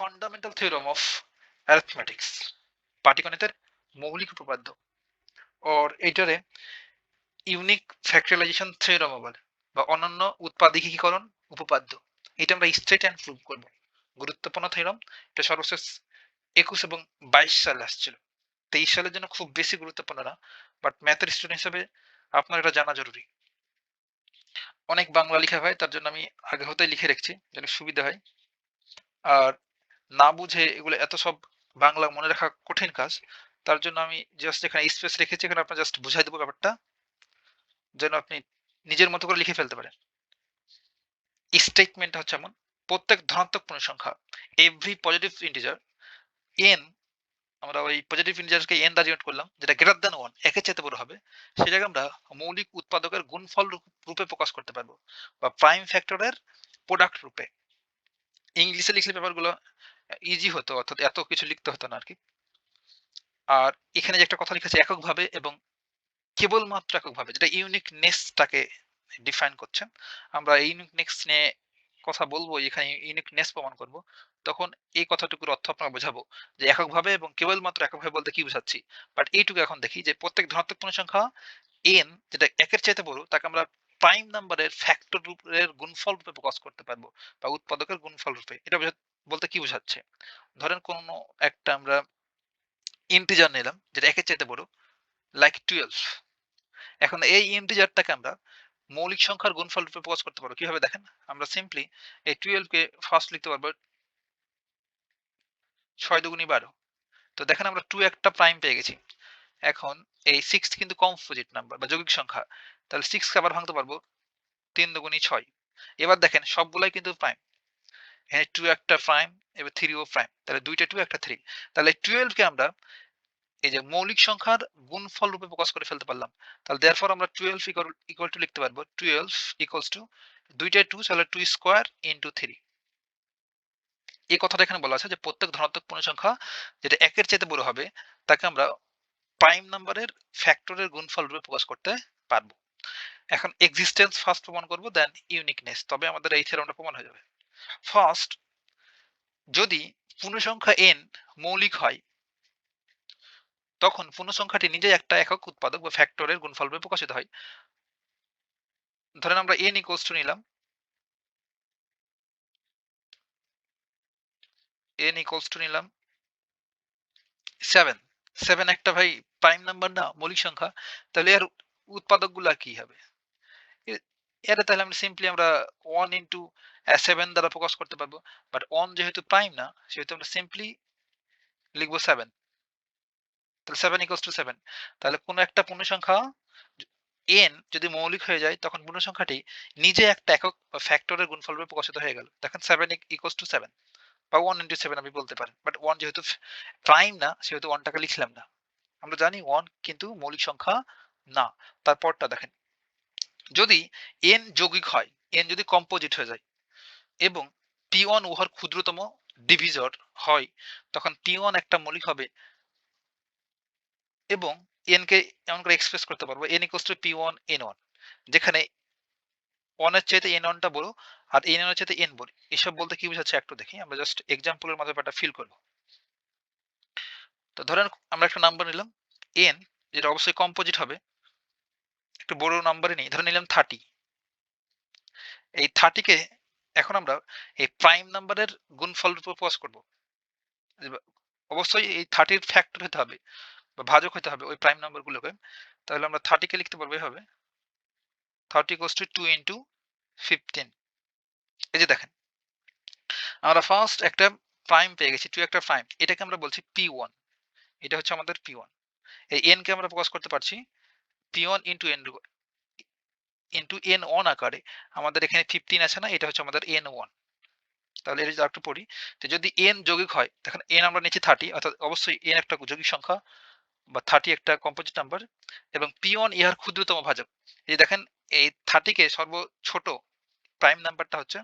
Fundamental theorem of arithmetics পাটিগণিতের মৌলিক উপপাদ্য। ওর এইটারে ইউনিক ফ্যাক্টরাইজেশন থিওরাম বলে, বা অনন্য উৎপাদিকীকরণ উপপাদ্য। এটা আমরা স্ট্রেট অ্যান্ড প্রুভ করব। গুরুত্বপূর্ণ থিওরাম এটা সর্বশেষ একুশ এবং বাইশ সালে আসছিল। তেইশ সালের জন্য খুব বেশি গুরুত্বপূর্ণ না বাট ম্যাথের স্টুডেন্ট হিসেবে আপনার এটা জানা জরুরি। অনেক বাংলা লেখা হয়, তার জন্য আমি আগে হতেই লিখে রেখেছি, যেন সুবিধা হয়। আর না বুঝে এগুলো এত সব বাংলা মনে রাখা কঠিন কাজ, তার জন্য আমি জাস্ট এখানে স্পেস রেখেছি, এখানে আপনার জাস্ট বুঝাই দেবো ব্যাপারটা, যেন আপনি নিজের মতো করে লিখে ফেলতে পারেন। স্টেটমেন্ট হচ্ছে এমন, প্রত্যেক ধনাত্মক পূর্ণ সংখ্যা এভরি পজিটিভ ইন্টিজার এন আমরা ওই পজিটিভ ইন্টিজারকে এন দ্বারা ডিনোট করলাম, যেটা গ্রেটার দেন ওয়ান একের চাইতে বড় হবে, সেটাকে আমরা মৌলিক উৎপাদকের গুণফল রূপে প্রকাশ করতে পারব, বা প্রাইম ফ্যাক্টরের প্রোডাক্ট রূপে। ইংলিশে লিখলে ব্যাপারগুলো ইজি হতো, অর্থাৎ এত কিছু লিখতে হতো না আর কি আর এখানে যে একটা কথা লিখেছে এককভাবে এবং কেবলমাত্র এককভাবে, যেটা ইউনিকনেসটাকে ডিফাইন করছেন আমরা ইউনিকনেস নিয়ে কথা বলব, এখানে ইউনিকনেস প্রমাণ করব, তখন এই কথাটুকুর অর্থ আপনাকে বোঝাবো যে এককভাবে এবং কেবলমাত্র এককভাবে বলতে কি বোঝাচ্ছি? বাট এইটুকু এখন দেখি যে প্রত্যেক ধনাত্মক পূর্ণ সংখ্যা এন যেটা একের চাইতে বড়, তাকে আমরা প্রাইম নাম্বারের ফ্যাক্টর রূপের গুণফল রূপে প্রকাশ করতে পারব বা উৎপাদকের গুণফল রূপে এটা বলতে কি বোঝাচ্ছে? ধরেন কোন একটা আমরা ইন্টিজার নিলাম, যেটা একের চাইতে বড় লাইক টুয়েলভ এখন এই ইন্টিজারটাকে আমরা মৌলিক সংখ্যার গুণফল রূপে প্রকাশ করতে পারব। কীভাবে দেখেন? আমরা সিম্পলি এই টুয়েলভ কে ফার্স্ট লিখতে পারব ছয় দুগুণী বারো। তো দেখেন আমরা টু একটা প্রাইম পেয়ে গেছি। এখন এই সিক্স কিন্তু কম্পোজিট নাম্বার বা যৌগিক সংখ্যা। তাহলে সিক্স কে আবার ভাঙতে পারব তিন দুগুণী ছয়। এবার দেখেন সবগুলাই কিন্তু প্রাইম এখানে টু একটা প্রাইম এবার থ্রি ও প্রাইম তাহলে দুইটা টু একটা থ্রি তাহলে টুয়েলভ কে আমরা এই যে মৌলিক সংখ্যার গুণফল রূপে প্রকাশ করে ফেলতে পারলাম, তাহলে দেয়ারফর আমরা টুয়েলভ ইকুয়াল টু লিখতে পারব। টুয়েলভ ইকুয়ালস টু দুইটা টু তাহলে টু স্কোয়ার ইন্টু থ্রি এই কথাটা এখানে বলা আছে যে প্রত্যেক ধনাত্মক পূর্ণ সংখ্যা যেটা একের চাইতে বড় হবে, তাকে আমরা প্রাইম নাম্বারের ফ্যাক্টরের গুণফল রূপে প্রকাশ করতে পারব। এখন এক্সিস্টেন্স ফার্স্ট প্রমাণ করব দেন ইউনিকনেস তবে আমাদের এই থিওরামটা প্রমাণ হয়ে যাবে। ফার্স্ট যদি পূর্ণ সংখ্যা এন মৌলিক হয়, তখন পূর্ণ সংখ্যাটি নিজেই একটা একক উৎপাদক বা ফ্যাক্টরের গুণফল রূপে প্রকাশিত হয়। ধরেন আমরা এন ইকুয়ালস টু নিলাম। এন ইকুয়ালস টু নিলাম। সেভেন সেভেন একটা ভাই প্রাইম নাম্বার না, মৌলিক সংখ্যা, তাহলে এর উৎপাদকগুলা কি হবে? এটা তাহলে আমরা সিম্পলি আমরা ওয়ান ইন্টু সেভেন দ্বারা প্রকাশ করতে পারব। বাট ওয়ান যেহেতু প্রাইম না, সেহেতু আমরা সিম্পলি লিখব সেভেন তাহলে সেভেন ইকোয়াস টু সেভেন তাহলে কোনো একটা পূর্ণ সংখ্যা এন যদি মৌলিক হয়ে যায়, তখন পূর্ণ সংখ্যাটি নিজে একটা একক ফ্যাক্টরের গুণফল রূপে প্রকাশিত হয়ে গেল। দেখেন সেভেন ইকোয়াস টু সেভেন বা ওয়ান ইন্টু সেভেন আপনি বলতে পারেন। বাট ওয়ান যেহেতু প্রাইম না, সেহেতু ওয়ানটাকে লিখলাম না। আমরা জানি ওয়ান কিন্তু মৌলিক সংখ্যা না। তারপরটা দেখেন। যদি এন যৌগিক হয় এন যদি কম্পোজিট হয়ে যায় এবং পি ওয়ান উহার ক্ষুদ্রতম ডিভিজর হয়, তখন পি ওয়ান একটা মৌলিক হবে এবং এন কে এমন করে এক্সপ্রেস করতে পারব N equals to P one N one যেখানে ওয়ানের চাইতে এন ওয়ানটা বড় আর এন ওয়ানের চাইতে এন বড়। এসব বলতে কি বোঝাচ্ছে একটু দেখি, আমরা জাস্ট এক্সাম্পলের মাধ্যমে একটা ফিল করব। তো ধরেন আমরা একটা নাম্বার নিলাম এন যেটা অবশ্যই কম্পোজিট হবে একটু বড় নাম্বারে নেই। ধরে নিলাম থার্টি এই থার্টিকে এখন আমরা এই প্রাইম নাম্বারের গুণফল রূপে প্রকাশ করব। অবশ্যই এই থার্টির ফ্যাক্টর হতে হবে বা ভাজক হতে হবে ওই প্রাইম নাম্বারগুলোকে তাহলে আমরা থার্টিকে লিখতে পারব এভাবে thirty cos two two into fifteen এই যে দেখেন, আমরা ফার্স্ট একটা প্রাইম পেয়ে গেছি টু একটা প্রাইম এটাকে আমরা বলছি পি ওয়ান এটা হচ্ছে আমাদের পি ওয়ান এই এন কে আমরা প্রকাশ করতে পারছি। P one into N into N one আকারে আমাদের এখানে ফিফটিন আছে না, এটা হচ্ছে আমাদের এন ওয়ান তাহলে এটা একটু পড়ি, তো যদি এন যৌগিক হয়, দেখেন এন আমরা নিচ্ছি থার্টি অর্থাৎ অবশ্যই এন একটা যৌগিক সংখ্যা বা থার্টি একটা কম্পোজিট নাম্বার এবং পি ওয়ান ইহার ক্ষুদ্রতম ভাজক এই দেখেন, এই থার্টিকে সর্ব ছোট প্রাইম নাম্বারটা হচ্ছে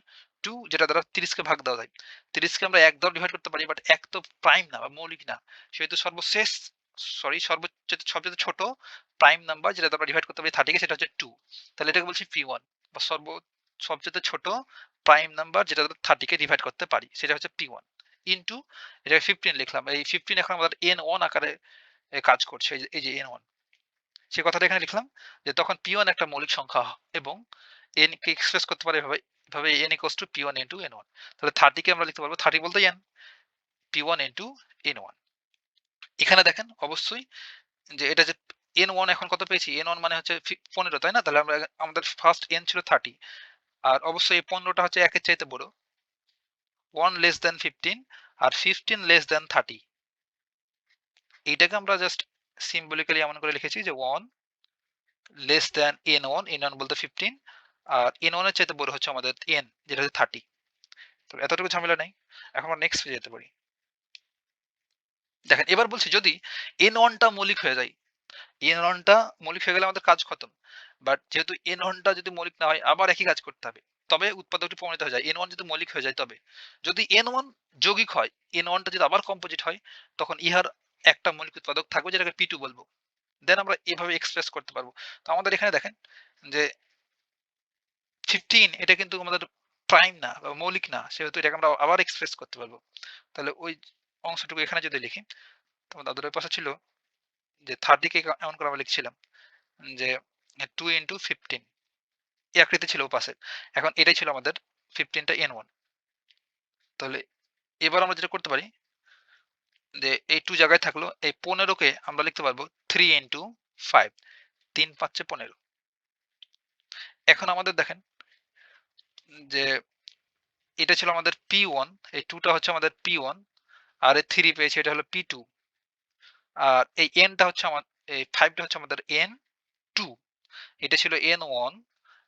টু যেটা দ্বারা তিরিশকে ভাগ দেওয়া যায়। তিরিশকে আমরা এক দ্বারা ডিভাইড করতে পারি বাট এক তো প্রাইম না বা মৌলিক না। সেহেতু সর্বশেষ সরি, সর্বোচ্চ সবচেয়ে ছোট প্রাইম নাম্বার যেটা আমরা ডিভাইড করতে পারি থার্টিকে সেটা হচ্ছে টু তাহলে এটাকে বলছি পি ওয়ান বা সর্ব, সবচেয়ে ছোট প্রাইম নাম্বার যেটা থার্টিকে ডিভাইড করতে পারি, সেটা হচ্ছে পি ওয়ান ইন্টু এটা ফিফটিন লিখলাম। এই ফিফটিন এখন আমাদের এন ওয়ান আকারে কাজ করছে, এই যে- এন ওয়ান সে কথাটা এখানে লিখলাম যে তখন পি ওয়ান একটা মৌলিক সংখ্যা এবং এন কে এক্সপ্রেস করতে পারে এভাবে এভাবে N equals to P one into N one তাহলে থার্টিকে আমরা লিখতে পারব থার্টি বলতে N P one into N one এখানে দেখেন অবশ্যই যে এটা যে এন ওয়ান এখন কত পেয়েছি? এন ওয়ান মানে হচ্ছে পনেরো, তাই না? তাহলে আমরা আমাদের ফার্স্ট এন ছিল থার্টি আর অবশ্যই এই পনেরোটা হচ্ছে একের চাইতে বড়। ওয়ান লেস দেন ফিফটিন আর ফিফটিন লেস দেন থার্টি এইটাকে আমরা জাস্ট সিম্বলিক্যালি এমন করে লিখেছি যে one less than N one N one বলতে ফিফটিন আর এন ওয়ানের চাইতে বড় হচ্ছে আমাদের এন যেটা হচ্ছে থার্টি তো এতটুকু ঝামেলা নেই। এখন আমরা নেক্সট পেজে যেতে পারি। দেখেন, এবার বলছি যদি এন ওয়ানটা মৌলিক হয়ে যায় এন ওয়ানটা মৌলিক হয়ে গেলে আমাদের কাজ খতম। বাট যেহেতু এন ওয়ানটা যদি মৌলিক না হয়, আবার একই কাজ করতে হবে। তবে উৎপাদকটি প্রমাণিত হয়ে যায়। এন ওয়ান যদি মৌলিক হয়ে যায়, তবে যদি এন ওয়ান যৌগিক হয় এন ওয়ানটা যদি আবার কম্পোজিট হয়, তখন ইহার একটা মৌলিক উৎপাদক থাকবে, যেটাকে পি টু বলব। দেন আমরা এভাবে এক্সপ্রেস করতে পারব। তো আমাদের এখানে দেখেন যে ফিফটিন এটা কিন্তু আমাদের প্রাইম না বা মৌলিক না। সেহেতু এটাকে আমরা আবার এক্সপ্রেস করতে পারব। তাহলে ওই অংশটুকু এখানে যদি লিখি তো দাদুর পাশে ছিল যে থার্ড দিকে এমন করে আমরা লিখছিলাম যে টু ইন্টু ফিফটিন এই আকৃতি ছিল পাশে এখন এটাই ছিল আমাদের ফিফটিনটা এন ওয়ান তাহলে এবার আমরা যেটা করতে পারি, যে এই টু জায়গায় থাকল, এই পনেরোকে আমরা লিখতে পারব থ্রি ইন্টু ফাইভ তিন পাঁচে পনেরো। এখন আমাদের দেখেন যে এটা ছিল আমাদের পি ওয়ান এই টুটা হচ্ছে আমাদের পি ওয়ান আর থ্রি পেয়েছি, এটা হলো পি টু আর এই এনটা হচ্ছে আমার, এই ফাইভটা হচ্ছে আমাদের এন টু এটা ছিল এন ওয়ান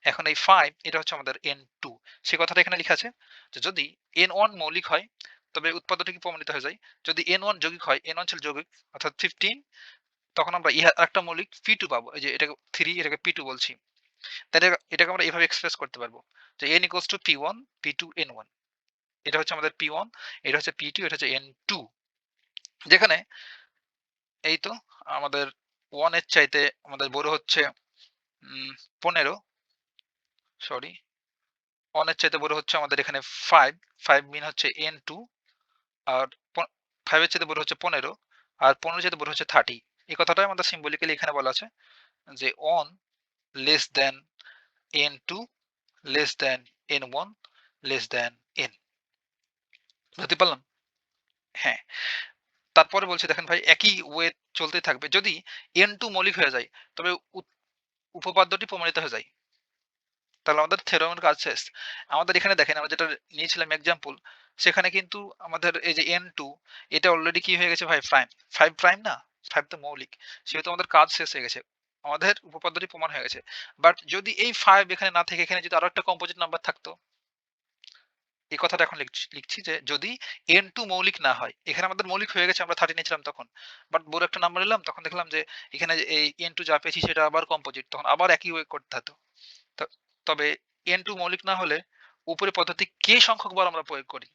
এখন এই ফাইভ এটা হচ্ছে আমাদের এন টু সে কথাটা এখানে লেখা আছে যে যদি এন ওয়ান মৌলিক হয়, তবে উৎপাদকটি কি প্রমাণিত হয়ে যায়? যদি এন ওয়ান যৌগিক হয় এন ওয়ান ছিল যৌগিক, অর্থাৎ ফিফটিন তখন আমরা ইহা একটা মৌলিক পি টু পাবো। এই যে এটাকে থ্রি এটাকে পি টু বলছি। তাহলে এটাকে আমরা এভাবে এক্সপ্রেস করতে পারব যে N equals to P one P two N one এটা হচ্ছে আমাদের পি ওয়ান এটা হচ্ছে পি টু এটা হচ্ছে এন টু যেখানে এই তো আমাদের ওয়ানের চাইতে আমাদের বড় হচ্ছে পনেরো। সরি ওয়ানের চাইতে বড় হচ্ছে আমাদের এখানে ফাইভ ফাইভ মিন হচ্ছে এন টু আর ফাইভের চাইতে বড় হচ্ছে পনেরো, আর পনেরো চাইতে বড় হচ্ছে থার্টি এই কথাটাই আমাদের সিম্বলিক্যালি এখানে বলা আছে, যে one less than N two less than N one less than বুঝতে পারলাম। হ্যাঁ। তারপরে বলছি, দেখেন ভাই, একই ওয়ে চলতে থাকবে। যদি এন টু মৌলিক হয়ে যায়, তবে উপপাদ্যটি প্রমাণিত হয়ে যায়। তাহলে আমাদের থেরমের কাজ শেষ। আমাদের এখানে দেখেন, আমরা যেটা নিয়েছিলাম এক্সাম্পল সেখানে কিন্তু আমাদের এই যে এন টু এটা অলরেডি কি হয়ে গেছে ভাই? প্রাইম ফাইভ প্রাইম না? ফাইভ তো মৌলিক। সেহেতু আমাদের কাজ শেষ হয়ে গেছে। আমাদের উপপাদ্যটি প্রমাণ হয়ে গেছে। বাট যদি এই ফাইভ এখানে না থেকে, এখানে যদি আরও একটা কম্পোজিট নাম্বার থাকতো এই কথাটা এখন লিখছি- যে যদি এন টু মৌলিক না হয়, এখানে আমাদের মৌলিক হয়ে গেছে, আমরা থার্টি নিয়েছিলাম তখন। বাট বড় একটা নাম্বার নিলাম তখন দেখলাম যে এখানে এই এন টু যা পেয়েছি সেটা আবার কম্পোজিট তখন আবার একই ওয়ে করতে হতো। তবে এন টু মৌলিক না হলে উপরে পদ্ধতি কে সংখ্যক বার আমরা প্রয়োগ করি।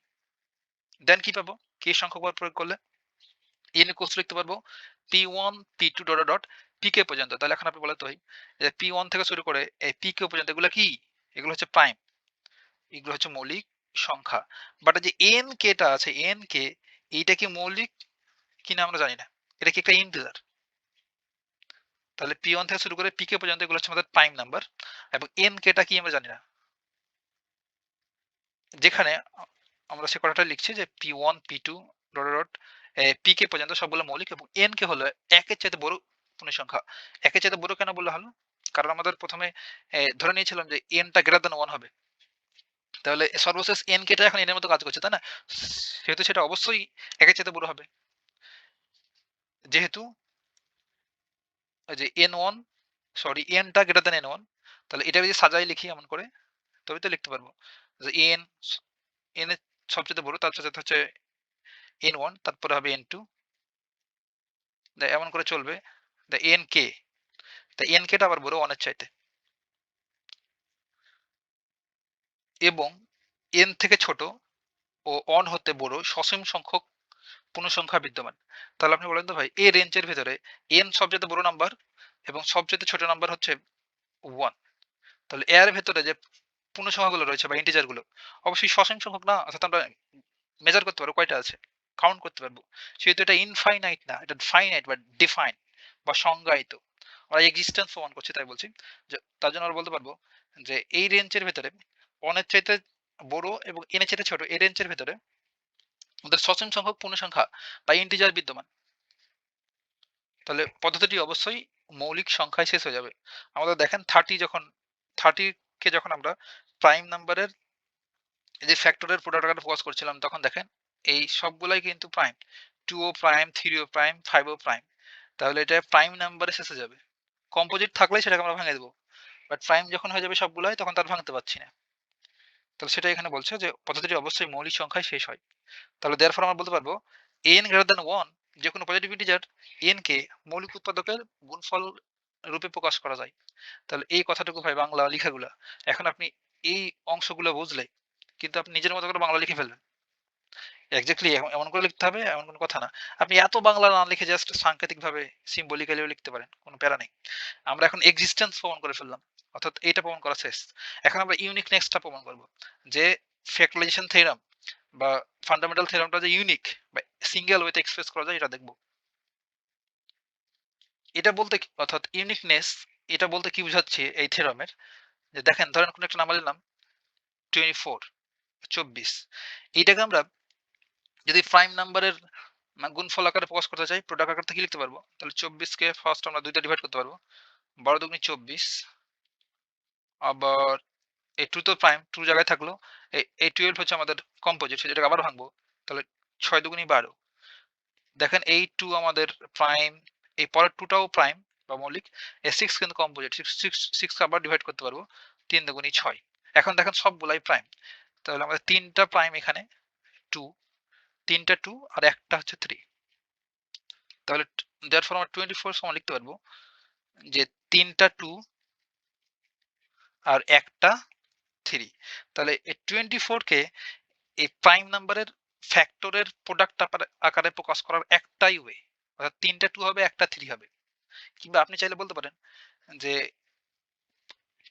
দেন কি পাবো? কে সংখ্যক বার প্রয়োগ করলে? এন কোর্স লিখতে পারব P one P two dot dot P K পর্যন্ত। তাহলে এখন আপনি বলতে হয় যে পি ওয়ান থেকে শুরু করে এই পি কে পর্যন্ত, এগুলো কি? এগুলো হচ্ছে প্রাইম এগুলো হচ্ছে মৌলিক সংখ্যা। বাট যে এন কেটা আছে এন কে এইটা কি মৌলিক কিনা আমরা জানি না। এটা কি একটা ইন্টিজার তাহলে পি ওয়ান থেকে শুরু করে পি কে পর্যন্ত এগুলো হচ্ছে আমাদের প্রাইম নাম্বার এবং এন কেটা কি আমরা জানি না। যেখানে আমরা সে কথাটা লিখছি যে P one P two dot dot P K পর্যন্ত সবগুলো মৌলিক এবং এন কে হলো একের চাইতে বড় পূর্ণ সংখ্যা। একের চাইতে বড় কেন বললে হলো? কারণ আমাদের প্রথমে ধরে নিয়েছিলাম যে এনটা গ্রেটার দেন ওয়ান হবে। তাহলে সর্বশেষ এন কেটা এখন এনের মতো কাজ করছে, তাই না? সেহেতু সেটা অবশ্যই একের চাইতে বড় হবে। যেহেতু যে এন ওয়ান সরি এনটা গ্রেটার দেন এন ওয়ান তাহলে এটা যদি সাজাই লিখি এমন করে তবে তো লিখতে পারব। যে এন এন এর সবচেয়ে বড়, তার সাথে হচ্ছে এন ওয়ান তারপরে হবে এন টু এমন করে চলবে। দ্য এন কে তা এন কেটা আবার বড় ওয়ানের চাইতে। এবং এন থেকে ছোট ও অন হতে বড় সসীম সংখ্যক পূর্ণসংখ্যা বিদ্যমান। তাহলে আপনি বলেন তো ভাই এই রেঞ্জের ভেতরে এন সবচেয়ে বড় নাম্বার এবং সবচেয়ে ছোট নাম্বার হচ্ছে ওয়ান তাহলে এর ভেতরে যে পূর্ণসংখ্যাগুলো রয়েছে বা ইন্টিজারগুলো, অবশ্যই সসীম সংখ্যক না অর্থাৎ আমরা মেজার করতে পারব, কয়টা আছে? কাউন্ট করতে পারব। সেহেতু এটা ইনফাইনাইট না, এটা ফাইনাইট বা ডিফাইন বা সংজ্ঞায়িত। আমরা এক্সিস্টেন্স প্রমাণ করছি, তাই বলছি। যে তার জন্য আমরা বলতে পারব যে এই রেঞ্জের ভেতরে অনেক চাইতে বড় এবং এনের চাইতে ছোট, এই রেঞ্জের ভেতরে আমাদের সসীম সংখ্যক পূর্ণ সংখ্যা বা ইন্টিজার বিদ্যমান। তাহলে পদ্ধতিটি অবশ্যই মৌলিক সংখ্যায় শেষ হয়ে যাবে। আমাদের দেখেন থার্টি যখন থার্টি কে যখন আমরা প্রাইম নাম্বারের যে ফ্যাক্টরের প্রোডাক্ট আকারে ফোকাস করছিলাম, তখন দেখেন এই সবগুলাই কিন্তু প্রাইম টু ও প্রাইম থ্রি ও প্রাইম ফাইভ ও প্রাইম তাহলে এটা প্রাইম নাম্বারে শেষে যাবে। কম্পোজিট থাকলে সেটাকে আমরা ভেঙে দেবো। বাট প্রাইম যখন হয়ে যাবে সবগুলাই, তখন তার ভাঙতে পারছি না। তাহলে সেটা এখানে বলছে যে পদ্ধতিটি অবশ্যই মৌলিক সংখ্যায় শেষ হয়। তাহলে দেয়ার ফর আমরা বলতে পারব এন গ্রেটার দেন ওয়ান যে কোনো পজিটিভ ইন্টিজার এন কে মৌলিক উৎপাদকের গুণফল রূপে প্রকাশ করা যায়। তাহলে এই কথাটুকু ভাই বাংলা লেখাগুলা। এখন আপনি এই অংশগুলো বুঝলে কিন্তু আপনি নিজের মতো করে বাংলা লিখে ফেলবেন এক্স্যাক্টলি এমন করে লিখতে হবে, এমন কোনো কথা না। আপনি এত বাংলা না লিখে জাস্ট সাংকেতিক ভাবে সিম্বলিক্যালিও লিখতে পারেন, কোনো প্যারা নেই। আমরা এখন এক্সিস্টেন্স প্রমাণ করে ফেললাম। অর্থাৎ এটা প্রমাণ করা শেষ। এখন আমরা ইউনিক নেক্সটটা প্রমাণ করব। যে ফ্যাক্টরাইজেশন থিওরাম বা ফান্ডামেন্টাল থিওরামটা যে ইউনিক বা সিঙ্গেল ওয়েতে এক্সপ্রেস করা যায়, এটা দেখব। এটা বলতে অর্থাৎ ইউনিকনেস এটা বলতে কি বোঝাচ্ছে এই থিওরামের যে দেখেন, ধরেন কোন একটা নাম্বার নিলাম টোয়েন্টি ফোর চব্বিশ। এইটাকে আমরা যদি প্রাইম নাম্বারের গুণফল আকারে প্রকাশ করতে চাই প্রোডাক্ট আকার থেকে লিখতে পারব। তাহলে চব্বিশকে ফার্স্ট আমরা দুইটা ডিভাইড করতে পারব। বারো দুগুনি চব্বিশ আবার এই টু তো প্রাইম টু জায়গায় থাকল। এই টুয়েলভ হচ্ছে আমাদের কম্পোজিট সেটাকে আবার ভাঙবো। তাহলে ছয় দুগুনি বারো। দেখেন এই টু আমাদের প্রাইম এই পরের টুটাও প্রাইম বা মৌলিক। এই সিক্স কিন্তু কম্পোজিট সিক্স সিক্স সিক্স আবার ডিভাইড করতে পারব, তিন দুগুনি ছয়। এখন দেখেন সবগুলাই প্রাইম তাহলে আমাদের তিনটা প্রাইম এখানে টু তিনটা টু আর একটা হচ্ছে থ্রি তাহলে দেয়ার ফর আমরা টোয়েন্টি ফোর সমান লিখতে পারব যে তিনটা টু আর একটা থ্রি তাহলে এই টোয়েন্টি ফোরকে এই প্রাইম নাম্বারের ফ্যাক্টরের প্রোডাক্ট আকারে প্রকাশ করার একটাই ওয়ে অর্থাৎ তিনটা টু হবে, একটা থ্রি হবে। কিংবা আপনি চাইলে বলতে পারেন যে,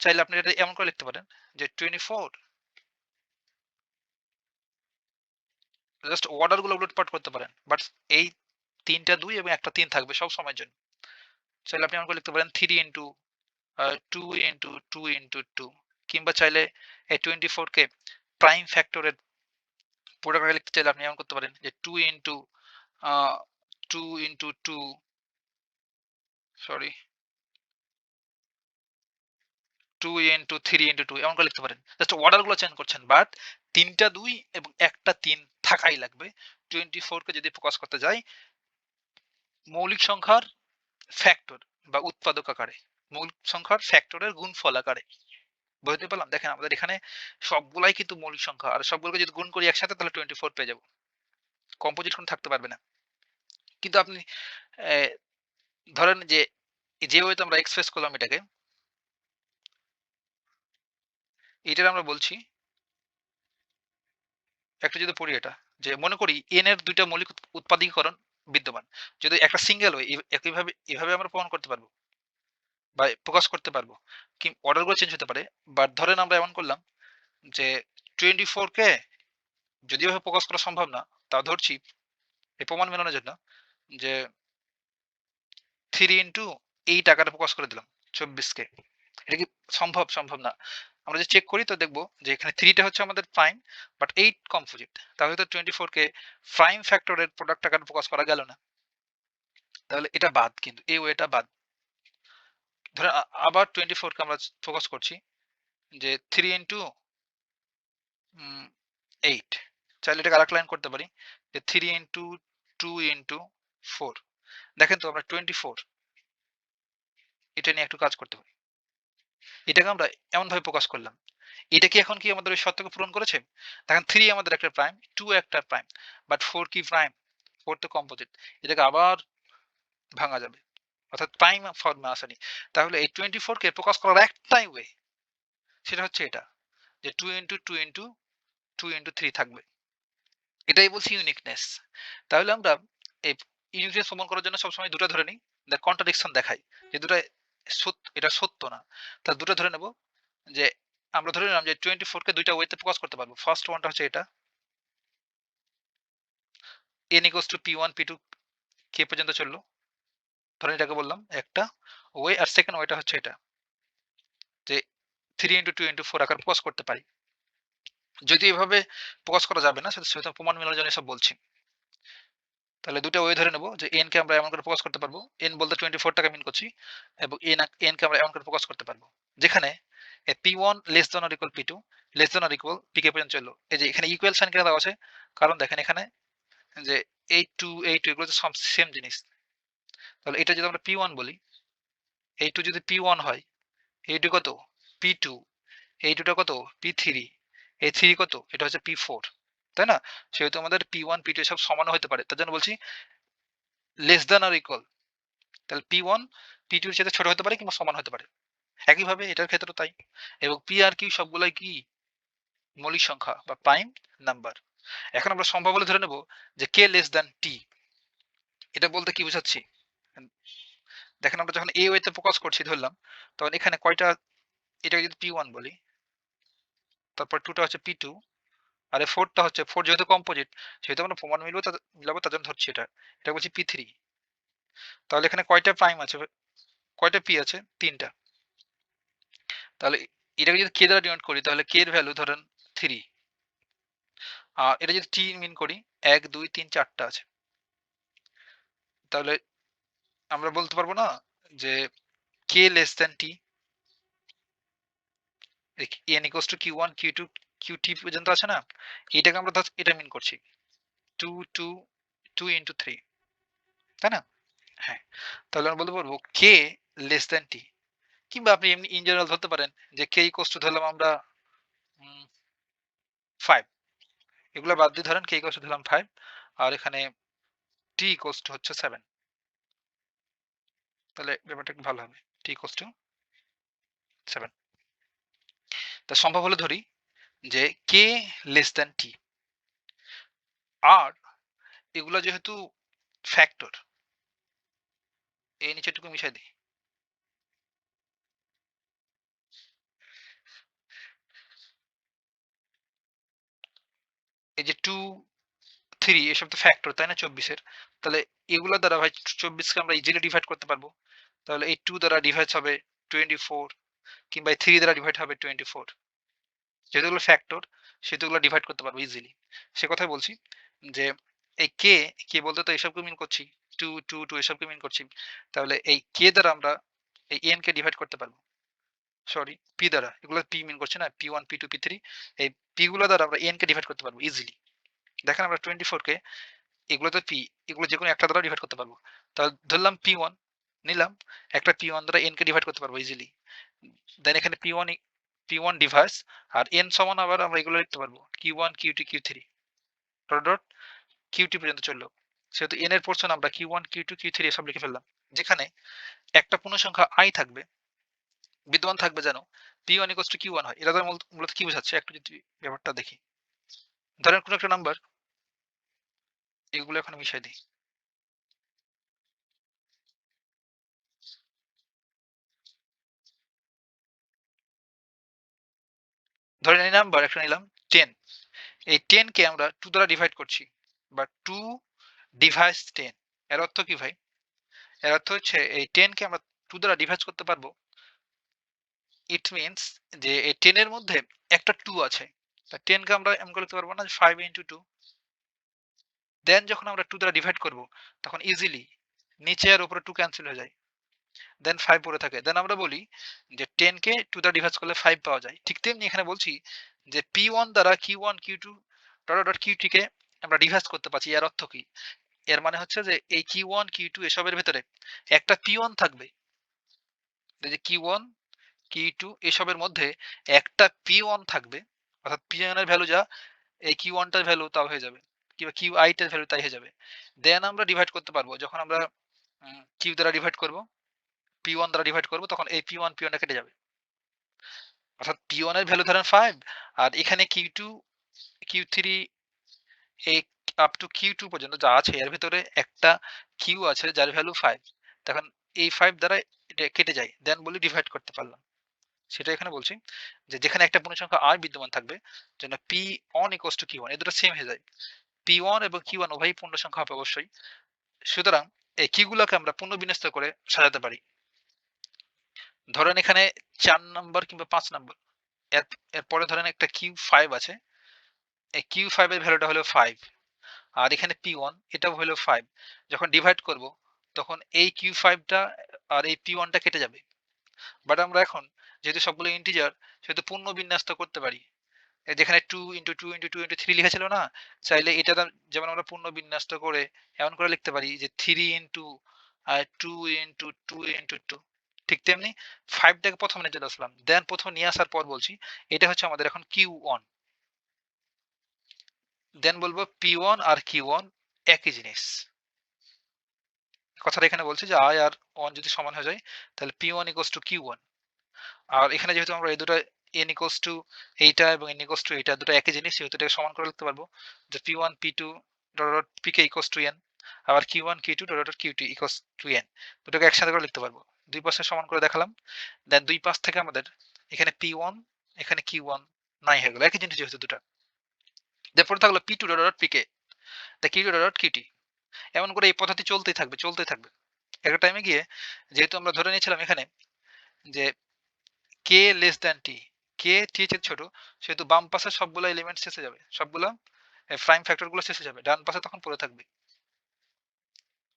চাইলে আপনি এটা এমন করে লিখতে পারেন যে টোয়েন্টি ফোর জাস্ট অর্ডারগুলো উলটপাট করতে পারেন বাট এই তিনটা দুই এবং একটা তিন থাকবে সব সময়ের জন্য। চাইলে আপনি এমন করে লিখতে পারেন three into two into two into two কিংবা চাইলে এই টোয়েন্টি ফোরকে প্রাইম ফ্যাক্টরের প্রোডাক্ট লিখতে চাইলে আপনি এমন করতে পারেন যে two into two into two sorry two into three into two এমন করে লিখতে পারেন। জাস্ট অর্ডারগুলো চেঞ্জ করছেন বাট তিনটা দুই এবং একটা তিন থাকাই লাগবে। টোয়েন্টি ফোরকে যদি প্রকাশ করতে যাই, মৌলিক সংখ্যার ফ্যাক্টর বা উৎপাদক আকারে। মৌলিক সংখ্যার ফ্যাক্টরের গুণফল আকারে। বুঝতে পারলাম? দেখেন আমাদের এখানে সবগুলাই কিন্তু মৌলিক সংখ্যা। আর সবগুলোকে যদি গুণ করি একসাথে, তাহলে টোয়েন্টি ফোর পেয়ে যাব। কম্পোজিট কোনো থাকতে পারবে না। কিন্তু আপনি ধরেন যে যে ওয়েতে আমরা এক্সপ্রেস করলাম এটাকে, এটার আমরা বলছি, একটা যদি পড়ি এটা, যে মনে করি এন এর দুইটা মৌলিক উৎ- উৎপাদীকরণ বিদ্যমান। যদি একটা সিঙ্গেল ওয়ে একইভাবে, এভাবে আমরা প্রমাণ করতে পারব। বা প্রকাশ করতে পারব। কি অর্ডারগুলো চেঞ্জ হতে পারে। বাট ধরেন আমরা এমন করলাম যে টোয়েন্টি ফোর কে যদিও এভাবে প্রকাশ করা সম্ভব না, তা ধরছি এই প্রমাণ মেলানোর জন্য যে থ্রি ইন্টু এইট আকারে প্রকাশ করে দিলাম চব্বিশকে এটা কি সম্ভব? সম্ভব না। আমরা যে চেক করি তো দেখব যে এখানে থ্রিটা হচ্ছে আমাদের প্রাইম বাট এইট কম্পোজিট তাহলে তো টোয়েন্টি ফোর কে প্রাইম ফ্যাক্টরের প্রোডাক্ট টাকাটা প্রকাশ করা গেল না। তাহলে এটা বাদ কিন্তু, এই ওয়েটা বাদ। ধরে আবার টোয়েন্টি ফোরকে আমরা ফোকাস করছি যে থ্রি ইন্টু এইট চাইলে এটাকে আরেক লাইন করতে পারি, যে three into two into four দেখেন তো আমরা টোয়েন্টি ফোর এটা নিয়ে একটু কাজ করতে পারি। এটাকে আমরা এমন ভাবে প্রকাশ করলাম। এটা কি এখন কি আমাদের ওই সত্যকে পূরণ করেছে? দেখেন থ্রি আমাদের একটা প্রাইম টু একটা প্রাইম বাট ফোর কি প্রাইম ফোর তো কম্পোজিট এটাকে আবার ভাঙা যাবে। অর্থাৎ প্রাইম ফর্মে আসেনি। তাহলে এই টোয়েন্টি ফোর কে প্রকাশ করার একটাই ওয়ে সেটা হচ্ছে এটা, যে two into two into two into three থাকবে। এটাই বলছি ইউনিকনেস তাহলে আমরা এই ইউনিকনেস প্রমাণ করার জন্য সবসময় দুটো ধরে নিই দ্য কন্ট্রাডিকশন দেখাই, যে দুটো সত্য, এটা সত্য না। তা দুটো ধরে নেব, যে আমরা ধরে নিলাম যে টোয়েন্টি ফোর কে দুইটা ওয়েতে প্রকাশ করতে পারব। ফার্স্ট ওয়ানটা হচ্ছে এটা। N equals to P one P two কে পর্যন্ত চলল। ধরেন এটাকে বললাম একটা ওয়ে আর সেকেন্ড ওয়েটা হচ্ছে এটা। যে three into two into four আকার প্রকাশ করতে পারি। যদি এভাবে প্রকাশ করা যাবে না সেটা সেটা প্রমাণ মেলার জন্য সব বলছি। তাহলে দুটো ওয়ে ধরে নেব যে এন কে আমরা এমন করে প্রকাশ করতে পারব। এন বলতে টোয়েন্টি ফোর টাকা মিন করছি এবং এন এন কে আমরা এমন করে প্রকাশ করতে পারব। যেখানে পি ওয়ান লেস দেন আর equal P two less than আর ইকুয়াল পি কে পর্যন্ত চলল। এই যে এখানে ইকুয়াল সাইন কেন দেওয়া আছে। কারণ দেখেন এখানে যে এই টু এই টু এগুলো সব সেম জিনিস। তাহলে এটা যদি আমরা পি ওয়ান বলি এই টু যদি পি ওয়ান হয় এই টু কত? পি টু এই টুটা কত? পি থ্রি এই থ্রি কত? এটা হচ্ছে পি ফোর তাই না? সেহেতু আমাদের পি ওয়ান পি টু সব সমান হতে পারে। তার জন্য বলছি লেস দেন আর ইকুয়াল তাহলে পি ওয়ান পি টুর সাথে ছোট হতে পারে কিংবা সমান হতে পারে। একইভাবে এটার ক্ষেত্রে তাই। এবং পি আর কিউ সবগুলাই কি? মৌলিক সংখ্যা বা প্রাইম নাম্বার এখন আমরা সম্ভব বলে ধরে নেব যে কে লেস দেন টি এটা বলতে কি বোঝাচ্ছি? দেখেন আমরা যখন এ ওয়েতে প্রকাশ করছি ধরলাম, তখন এখানে কয়টা, এটাকে যদি পি ওয়ান বলি, তারপর টুটা হচ্ছে পি টু আর ফোরটা হচ্ছে ফোর যেহেতু কম্পোজিট সেহেতু আমরা প্রমাণ মিলবো মিলাবো তার জন্য ধরছি এটা। এটা বলছি পি থ্রি তাহলে এখানে কয়টা প্রাইম আছে? কয়টা পি আছে? তিনটা। তাহলে এটাকে যদি কে দ্বারা ডিনোট করি, তাহলে কে এর ভ্যালু ধরেন থ্রি আর এটা যদি টি মিন করি, এক, দুই, তিন, চারটা আছে। তাহলে আমরা বলতে পারব না যে K less than T N equals to Q one Q two Q T পর্যন্ত আছে না? এটাকে আমরা ধর, এটা মিন করছি। Two two two into three তাই না? হ্যাঁ তাহলে আমরা বলতে পারব কে লেস দেন টি কিংবা আপনি এমনি ইন জেনারেল ধরতে পারেন যে কে ইকোয়াস টু ধরলাম আমরা ফাইভ এগুলো বাদ দিয়ে ধরেন কে ইকোয়াস টু ধরলাম ফাইভ আর এখানে টি ইকোয়াস টু হচ্ছে সেভেন তাহলে ব্যাপারটা ভালো হবে। টি ইকোয়াস টু সেভেন তা সম্ভব হলে ধরি যে কে লেস দেন টি আর এগুলো যেহেতু ফ্যাক্টর এই নিচেটুকু মিশাই দিই। এই যে টু থ্রি এসব তো ফ্যাক্টর তাই না? চব্বিশের। তাহলে এগুলো দ্বারা ভাই চব্বিশকে আমরা ইজিলি ডিভাইড করতে পারব। তাহলে এই টু দ্বারা ডিভাইড হবে টোয়েন্টি ফোর কিংবা এই থ্রি দ্বারা ডিভাইড হবে টোয়েন্টি ফোর যেহেতু এগুলো ফ্যাক্টর সেহেতু এগুলো ডিভাইড করতে পারব ইজিলি সে কথাই বলছি যে, এই কে কে বলতে তো এসবকে মিন করছি টু টু টু এসবকে মিন করছি। তাহলে এই কে দ্বারা আমরা এই এন কে ডিভাইড করতে পারব। সরি পি দ্বারা। এগুলো পি মিন করছে না P one P two P three এই পি গুলো দ্বারা আমরা এন কে ডিভাইড করতে পারব ইজিলি দেখেন আমরা টোয়েন্টি ফোর কে এগুলো তো পি এগুলো যে কোনো একটা দ্বারা ডিভাইড করতে পারব। তাহলে ধরলাম পি ওয়ান নিলাম, একটা পি ওয়ান দ্বারা এন কে ডিভাইড করতে পারব ইজিলি দেন এখানে P one P one divides আর এন সমান আবার আমরা এগুলো লিখতে পারব Q one Q two Q three dot Q T পর্যন্ত চলল। সেহেতু এন এর পোর্শন আমরা Q one Q two Q three এসব লিখে ফেললাম। যেখানে একটা পূর্ণ সংখ্যা আই থাকবে, বিদ্যমান থাকবে যেন P one equals to Q one হয়। এটা মূলত কি বোঝাচ্ছে? একটু যদি ব্যাপারটা দেখি। ধরেন কোনো একটা নাম্বার এগুলো এখন মিশাই দিই। ধরে নিলাম নাম্বার একটা নিলাম টেন এই টেন কে আমরা টু দ্বারা ডিভাইড করছি, বা টু ডিভাইস টেন এর অর্থ কি ভাই? এর অর্থ হচ্ছে এই টেন কে আমরা টু দ্বারা ডিভাইস করতে পারব। ইট মিনস যে এই টেনের মধ্যে একটা টু আছে। তা টেনকে আমরা এমন করতে পারব না ফাইভ ইন্টু টু দেন যখন আমরা টু দ্বারা ডিভাইড করব, তখন ইজিলি নিচে আর উপরে টু ক্যান্সেল হয়ে যায়। দেন ফাইভ পড়ে থাকে। দেন আমরা বলি যে টেন কে টু দ্বারা ডিভাইড করলে ফাইভ পাওয়া যায়। ঠিক তেমনি এখানে বলছি যে পি ওয়ান দ্বারা Q one Q two dot dot Q টিকে আমরা ডিভাইস করতে পারছি। এর অর্থ কি? এর মানে হচ্ছে যে এই কিউ ওয়ান কিউ টু এসবের ভেতরে একটা পি ওয়ান থাকবে। যে কিউ ওয়ান কিউ টু এসবের মধ্যে একটা পি ওয়ান থাকবে। অর্থাৎ পি ওয়ানের ভ্যালু যা, এই কিউ ওয়ানটার ভ্যালু তাও হয়ে যাবে। কিংবা কিউ আইটার ভ্যালু তাই হয়ে যাবে। দেন আমরা ডিভাইড করতে পারব। যখন আমরা কিউ দ্বারা ডিভাইড করব পি ওয়ান দ্বারা ডিভাইড করব, তখন এই পি ওয়ান পি ওয়ানটা কেটে যাবে। অর্থাৎ পি ওয়ানের ভ্যালু ধরেন ফাইভ আর এখানে কিউ টু কিউ থ্রি এই আপ টু কিউ টু পর্যন্ত যা আছে, এর ভিতরে একটা কিউ আছে যার ভ্যালু ফাইভ তখন এই ফাইভ দ্বারা এটা কেটে যায়। দেন বলি ডিভাইড করতে পারলাম। সেটা এখানে বলছি যে, যেখানে একটা পূর্ণ সংখ্যা আর বিদ্যমান থাকবে, যেন P one equals to Q one এ দুটো সেম হয়ে যায়। পি ওয়ান এবং কিউ ওয়ান উভয়ই পূর্ণ সংখ্যা হবে অবশ্যই। সুতরাং এই কিগুলোকে আমরা পূর্ণ করে সাজাতে পারি। ধরেন এখানে চার নম্বর কিংবা পাঁচ নম্বর। এর এরপরে ধরেন একটা কিউ ফাইভ আছে। এই কিউ ফাইভ এর ভ্যালুটা হলো ফাইভ আর এখানে পি ওয়ান এটাও হলো ফাইভ যখন ডিভাইড করব, তখন এই কিউ ফাইভটা আর এই পি ওয়ানটা কেটে যাবে। বাট আমরা এখন যেহেতু সবগুলো ইন্টিজার সেহেতু পূর্ণ বিন্যস্ত করতে পারি। যেখানে two into two into two into three লিখা ছিল না, চাইলে এটা যেমন আমরা পূর্ণ বিন্যস্ত করে এমন করে লিখতে পারি যে three into two into two into two ঠিক তেমনি ফাইভটাকে প্রথম নিতে আসলাম দেন প্রথম নিয়ে আসার পর বলছি এটা হচ্ছে আমাদের এখন কিউ ওয়ান দেন বলব পি ওয়ান আর কিউ ওয়ান একই জিনিস, কথাটা এখানে বলছি যে আই আর ওয়ান যদি সমান হয়ে যায়, তাহলে P one equals to Q one আর এখানে যেহেতু আমরা এই দুটো এন ইকোস টু এইটা এবং এন ইকোস টু এইটা দুটো একই জিনিস, সেহেতু এটাকে সমান করে লিখতে পারব। যে P one P two dot P K equals to N আবার Q one Q two dot Q two equals to N দুটোকে একসাথে করে লিখতে পারব। দুই পাশে সমান করে দেখালাম। দেন দুই পাশ থেকে আমাদের এখানে পি ওয়ান এখানে কিউ ওয়ান নাই হয়ে গেল। একই জিনিস যেহেতু দুটো। তারপরে থাকল P two dot P K Q two dot Q T এমন করে এই পদ্ধতি চলতেই থাকবে চলতেই থাকবে। একটা টাইমে গিয়ে যেহেতু আমরা ধরে নিয়েছিলাম এখানে যে কে লেস দ্যান টি কে টি চেয়ে ছোট, সেহেতু বাম পাশে সবগুলো এলিমেন্ট শেষে যাবে। সবগুলো প্রাইম ফ্যাক্টরগুলো শেষে যাবে, ডান পাশে তখন পড়ে থাকবে।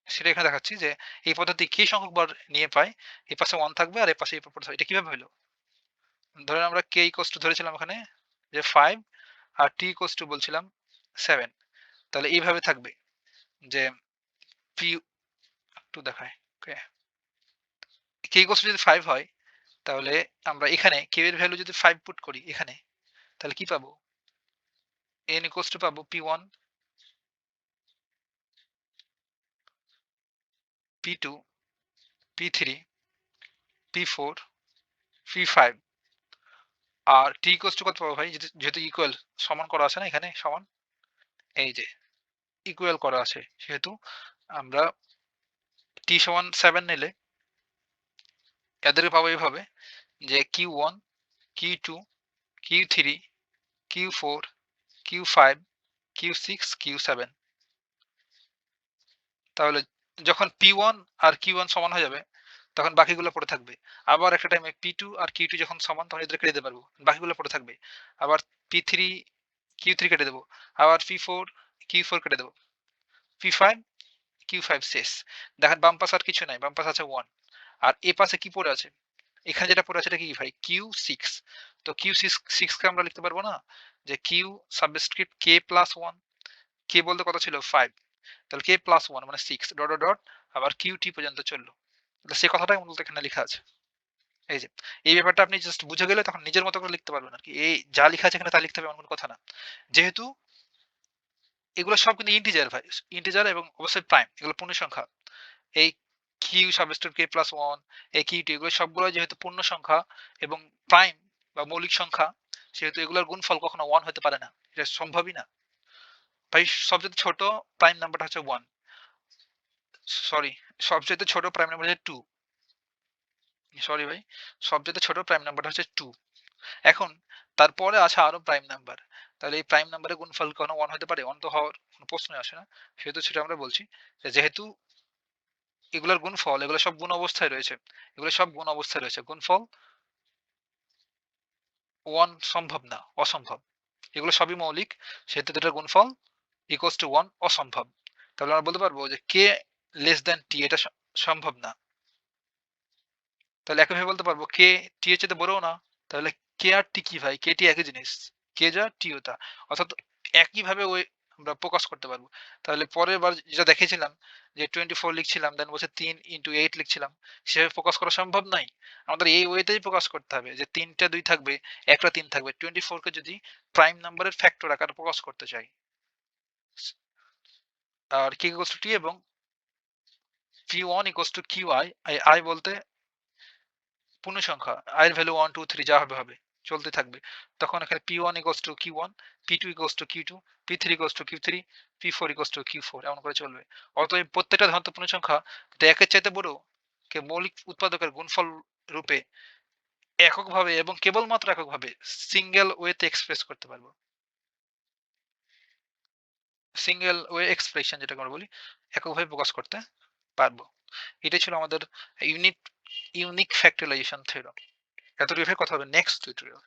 সেটা এখানে দেখাচ্ছি যে, এই পদ্ধতি কি সংখ্যক বার নিয়ে পাই এই পাশে ওয়ান থাকবে আর এই পাশে পড়ে থাকবে। এটা কীভাবে হলো? ধরেন আমরা কে ইকোস টু ধরেছিলাম ওখানে যে ফাইভ আর টি ইকোস টু বলছিলাম সেভেন তাহলে এইভাবে থাকবে যে পি একটু দেখায় ওকে কে ইকোস যদি ফাইভ হয় তাহলে আমরা এখানে কে এর ভ্যালু যদি ফাইভ পুট করি এখানে, তাহলে কি পাবো? এন ইকোস টু পাবো P one P two P three P four P five R T equals to কত পাবো ভাই? যেহেতু ইকুয়াল সমান করা আছে না এখানে, সমান? এই যে ইকুয়াল করা আছে। সেহেতু আমরা টি সমান সেভেন নিলে এদেরকে পাবো এইভাবে, যে Q one Q two Q three Q four Q five Q six Q seven তাহলে যখন পি ওয়ান আর কিউ ওয়ান সমান হয়ে যাবে, তখন বাকিগুলো পড়ে থাকবে। আবার একটা টাইমে পি টু আর কিউ টু যখন সমান, তখন এদের কেটে দিতে পারব। বাকিগুলো পড়ে থাকবে। আবার পি থ্রি কিউ থ্রি কেটে দেবো। আবার পি ফোর কিউ ফোর কেটে দেবো। পি ফাইভ কিউ ফাইভ শেষ। দেখেন বাম আর কিছু নাই। বাম আছে ওয়ান আর এ পাশে কি পড়ে আছে? এখানে যেটা পড়ে আছে এটা কি ভাই? কিউ সিক্স তো কিউ সিক্স সিক্সকে আমরা লিখতে পারব না? যে Q subscript K plus one K বলতে কত ছিল? ফাইভ তাহলে কে প্লাস ওয়ান মানে সিক্স ডট ডট আবার কিউ টি পর্যন্ত চলল। তাহলে সেই কথাটাই মূলত এখানে লেখা আছে। এই যে, এই ব্যাপারটা আপনি জাস্ট বুঝে গেলে তখন নিজের মতো করে লিখতে পারবেন আর কি। এই যা লেখা আছে এখানে তা লিখতে হবে এমন কোনো কথা না। যেহেতু এগুলো সব কিন্তু ইন্টিজার ভাই। ইন্টিজার এবং অবশ্যই প্রাইম এগুলো পূর্ণ সংখ্যা এই Q subscript K plus one এ কিউ টি এগুলো সবগুলো যেহেতু পূর্ণ সংখ্যা এবং প্রাইম বা মৌলিক সংখ্যা, সেহেতু এগুলোর গুণফল কখনো ওয়ান হতে পারে না। এটা সম্ভবই না। ভাই, সবচেয়ে ছোট প্রাইম নাম্বারটা হচ্ছে ওয়ান সরি সবচেয়ে ছোট প্রাইম নাম্বার হচ্ছে টু সরি ভাই, সবচেয়ে ছোট প্রাইম নাম্বারটা হচ্ছে টু এখন, তারপরে আছে আরও প্রাইম নাম্বার তাহলে এই প্রাইম নাম্বারের গুণফল কোনো ওয়ান হতে পারে? ওয়ান তো হওয়ার কোনো প্রশ্নই আসে না। সেহেতু সেটা আমরা বলছি যেহেতু এগুলোর গুণফল, এগুলো সব গুণ অবস্থায় রয়েছে। এগুলো সব গুণ অবস্থায় রয়েছে। গুণফল? ওয়ান সম্ভব না, অসম্ভব। এগুলো সবই মৌলিক, সেহেতু এটার গুণফল ইকোয়াস টু ওয়ান অসম্ভব। তাহলে আমরা বলতে পারব যে কে লেস দেন টি এটা সম্ভব না। তাহলে একইভাবে বলতে পারব কে টি এর চেয়ে বড়ও না। তাহলে কে আর টি কি ভাই? কে টি একই জিনিস। কে যা টিও তা। অর্থাৎ একইভাবে ওই আমরা প্রকাশ করতে পারব। তাহলে পরের বার যেটা দেখেছিলাম যে টোয়েন্টি ফোর লিখছিলাম দেন বলছে তিন ইন্টু এইট লিখছিলাম, সেভাবে প্রকাশ করা সম্ভব নয়। আমাদের এই ওয়েতেই প্রকাশ করতে হবে যে তিনটা দুই থাকবে, একটা তিন থাকবে। টোয়েন্টি কে যদি প্রাইম নাম্বারের ফ্যাক্টর আকারে প্রকাশ করতে চাই। আর কি ইকুয়ালস টু টি এবং P one equals to Q I I বলতে পূর্ণ সংখ্যা আই এর ভ্যালু ওয়ান টু থ্রি যা হবে হবে, চলতে থাকবে। তখন এখানে P one equals to Q one P two equals to Q two P three equals to Q three P four equals to Q four এমন করে চলবে। অতএব প্রত্যেকটা ধনাত্মক পূর্ণ সংখ্যা একের চাইতে বড় কে মৌলিক উৎপাদকের গুণফল রূপে এককভাবে এবং কেবলমাত্র এককভাবে সিঙ্গেল ওয়েতে এক্সপ্রেস করতে পারব। সিঙ্গেল ওয়ে এক্সপ্রেশন যেটাকে আমরা বলি, এককভাবে প্রকাশ করতে পারব। এটা ছিল আমাদের ইউনিট ইউনিক ফ্যাক্টরাইজেশন থিওরাম এতটুকু কথা হবে নেক্সট টিউটোরিয়াল